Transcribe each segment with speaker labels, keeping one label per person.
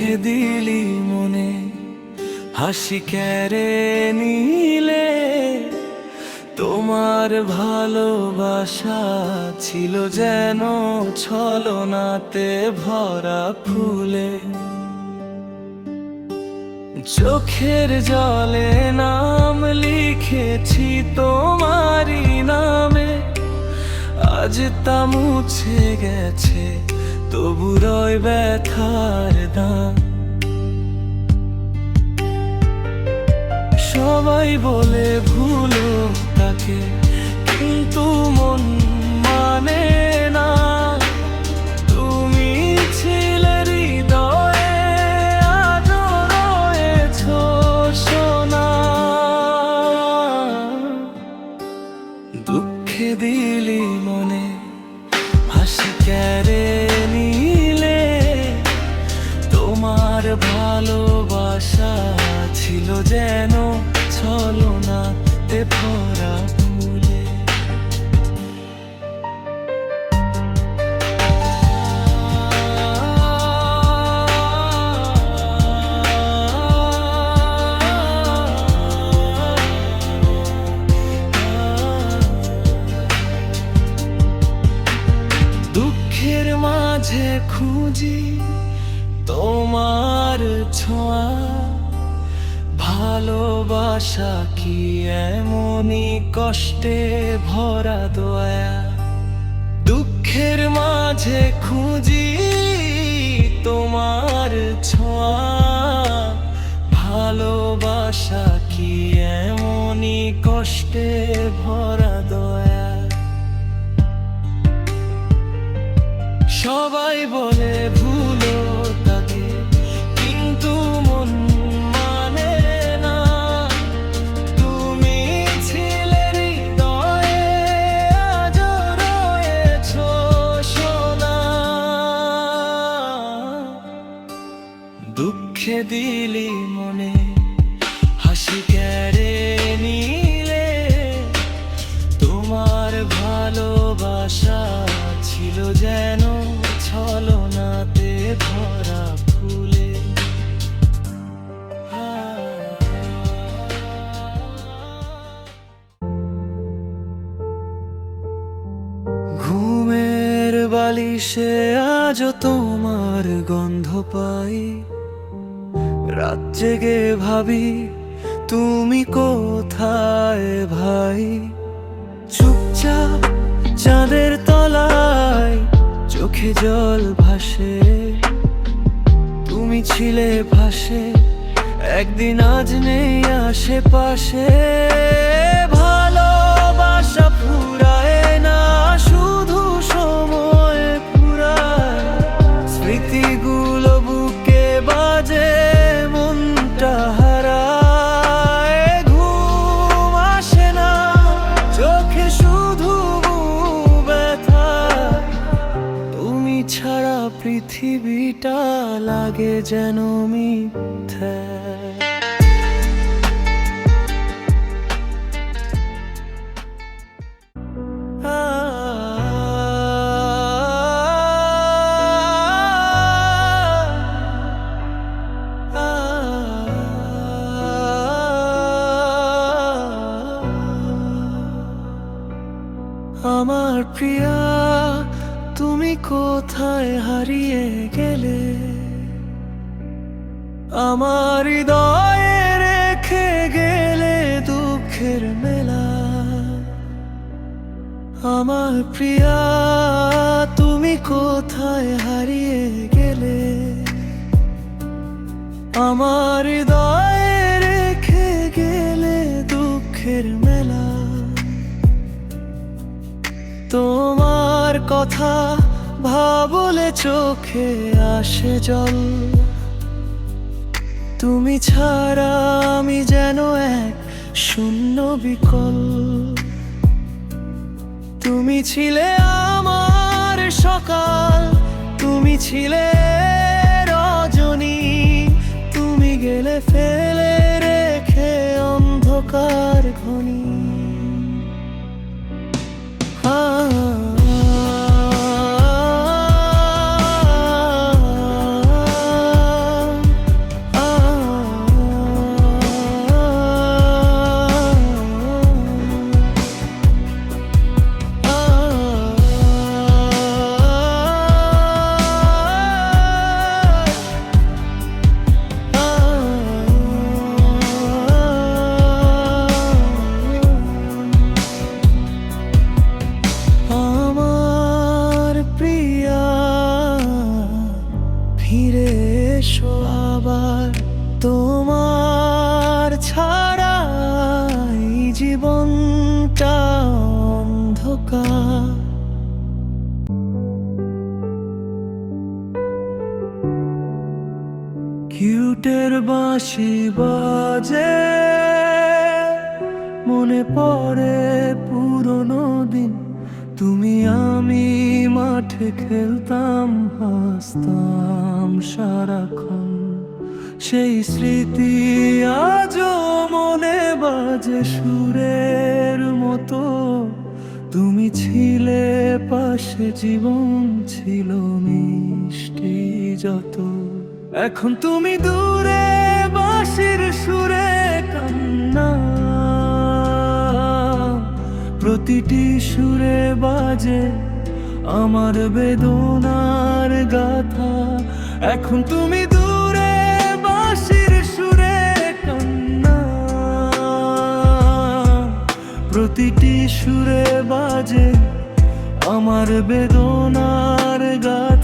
Speaker 1: দুঃখে দিলি মনে, হাসি ক্যারে নিলে তোমার ভালোবাসা ছিল যেন ছলনাতে ভরা ফুলে। চোখের জলে নাম লিখেছি তোমারই নামে, আজ তা মুছে গেছে তবু রয় ব্যথার দাম সবাই বলে ভুলো তাকে কিন্তু খুঁজি তোমার ছোঁয়া। ভালোবাসা কি এমনই কষ্টে ভরা দয়া? দুঃখের মাঝে খুঁজি তোমার ছোঁয়া। ভালোবাসা কি এমনই কষ্টে ভরা দয়া? সবাই বলে ঘুমের বালিশে আজও তোমার গন্ধ পাই। রাত জেগে ভাবি, তুমি কোথায় ভাই? চুপচাপ চাঁদের তলায় চোখে জল ভাসে। তুমি ছিলে ভাসে, একদিন আজ নেই আশেপাশে। পৃথিবীটা লাগে যেন মিথ্যা। আমার হৃদয়ে রেখে গেলে দুঃখের মেলা। আমার প্রিয়া, তুমি কোথায় হারিয়ে গেলে? আমার হৃদয়ে রেখে গেলে দুঃখের মেলা। তোমার কথা ভাবলে চোখে আসে জল। তুমি ছাড়া আমি যেন এক শূন্য বিকল। তুমি ছিলে আমার সকাল, তুমি ছিলে রজনী। তুমি গেলে ফেলে রেখে অন্ধকার ঘনী বাঁশি বাজে, মনে পড়ে পুরনো দিন। তুমি আমি মাঠে খেলতাম, হাসতাম সারাক্ষণ। সেই স্মৃতি আজও মনে বাজে সুরের মতো। তুমি ছিলে, পাশে জীবন ছিল মিষ্টি যত। এখন তুমি দূরে বাঁশির সুরে কান্না। প্রতিটি সুরে বাজে আমার বেদনার গাথা। এখন তুমি দূরে বাঁশির সুরে কান্না। প্রতিটি সুরে বাজে আমার বেদনার গাথা।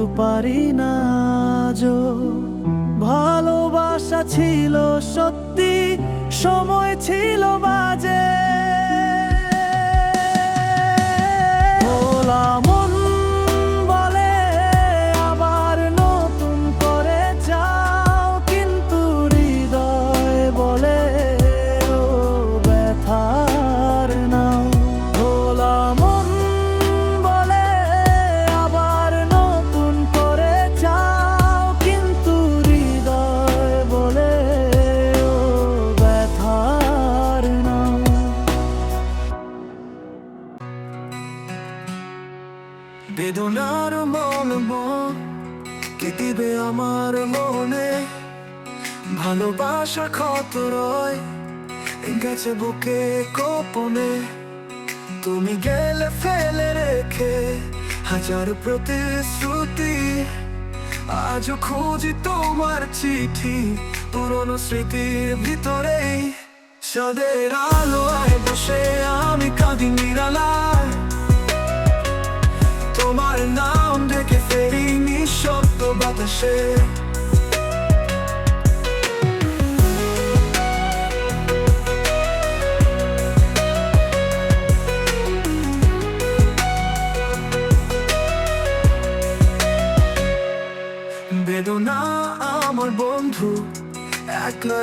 Speaker 1: কিন্তু পারি না ভালোবাসা ছিল সত্যি সময় ছিল ভালোবাসা ক্ষত রয় গেছে বুকে গোপনে তুমি গেলে, ফেলে রেখে হাজার প্রতিশ্রুতি, আজও খুঁজি তোমার চিঠি, পুরনো স্মৃতির ভিতরেই। সাদের আলোয় বসে আমি কাঁদি নিরালায় তোমার নাম ডেকে ফেরি নিঃশব্দ বাতাসে।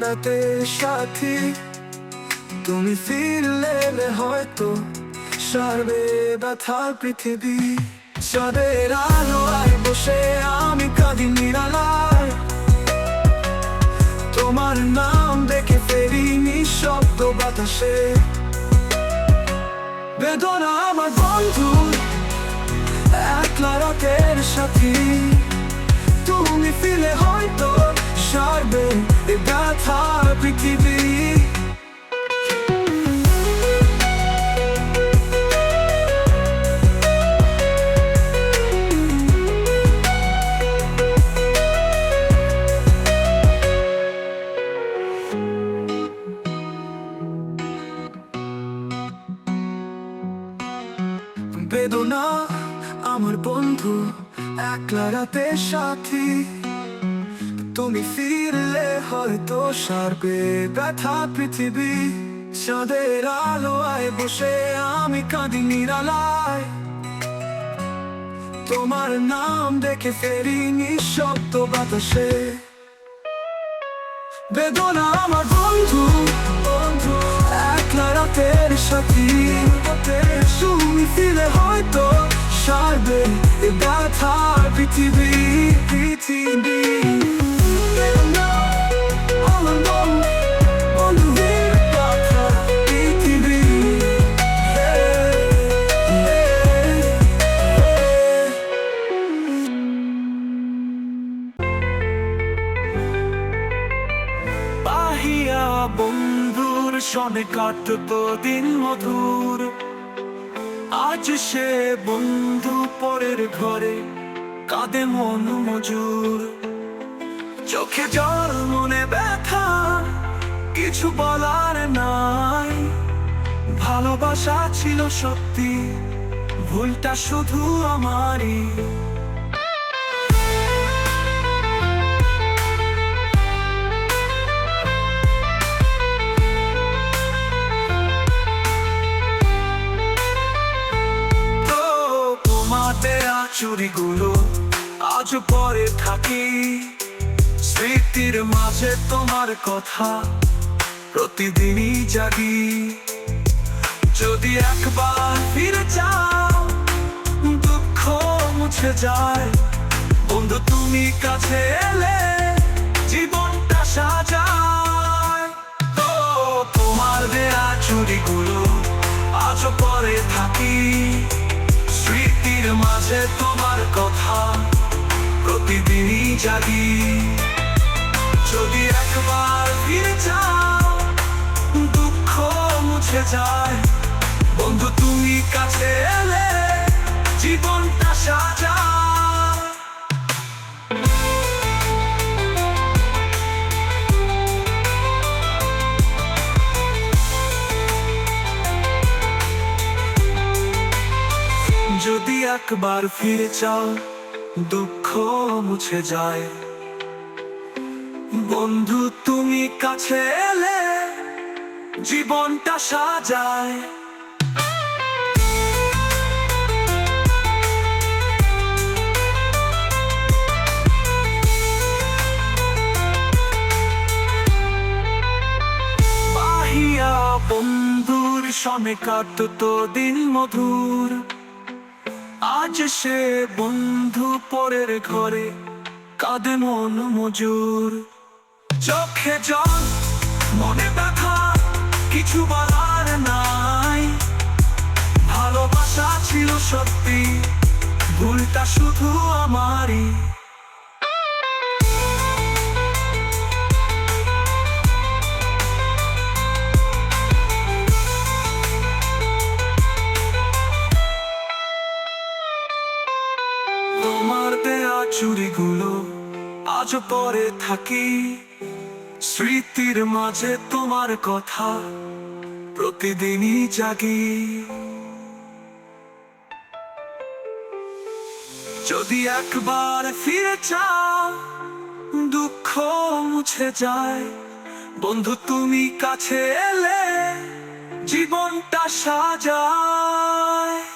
Speaker 1: রাতের সাথী, তুমি ফিরলে হয়তো সারবে ব্যথার পৃথিবী। চাঁদের আলোয় বসে আমি কাঁদি নিরালায়। তোমার নাম দেখে ফেরি নিঃশব্দ বাতাসে। বেদনা আমার বন্ধু, একলা রাতের সাথী। তুমি ফিরে হয়তো সারবে এ ব্যথার পৃথিবী। বেদনা আমার বন্ধু একলা রাতের সাথী। তুমি ফিরলে হয়তো সারবে ব্যথা পৃথিবী। চাঁদের আলোয় বসে আমি কাঁদি নিরালায়। তোমার নাম দেখে ফেরি নিঃশব্দ বাতাসে। বেদনা আমার বন্ধু বন্ধু, একলা রাতের সাথী। তুমি ফিরে হয়তো সারবে এ ব্যথার পৃথিবী পৃথিবী। পাহিয়া বন্ধুর সনে কাটত দিন মধুর। আজ সে বন্ধু পরের ঘরে কাঁদে মন মজুর। চোখে জল মনে ব্যথা, কিছু বলার নাই। ভালোবাসা ছিল সত্যি, ভুলটা শুধু আমারই। আচুরিগুলো আজ পরে থাকি। স্মৃতির মাঝে তোমার কথা প্রতিদিনই জাগি। যদি একবার ফিরে যাও দুঃখ মুছে যায়। বন্ধু, তুমি কাছে এলে জীবনটা সাজায়। তো তোমার দেয়া চুরিগুলো আজ পরে থাকি। স্মৃতির মাঝে তোমার কথা প্রতিদিনই জাগি। যদি একবার ফিরে যাও, দুঃখ মুছে যায়। বন্ধু, তুমি কাছে এলে জীবনটা সাজায় যদি একবার ফিরে চাও দুঃখ মুছে যায়। বন্ধু, তুমি কাছে এলে জীবনটা সাজায়। বন্ধুর সনে কাটত দিন মধুর। আজ সে বন্ধু পরের ঘরে কাঁদে মন মজুর। চোখে জল মনে ব্যথা কিছু বলার নাই। ভালোবাসা ছিল সত্যি ভুলটা শুধু আমারই। আজ পরে থাকি। স্মৃতির মাঝে তোমার কথা প্রতিদিনই জাগি। যদি একবার ফিরে চাও, দুঃখ মুছে যায়। বন্ধু, তুমি কাছে এলে জীবনটা সাজায়।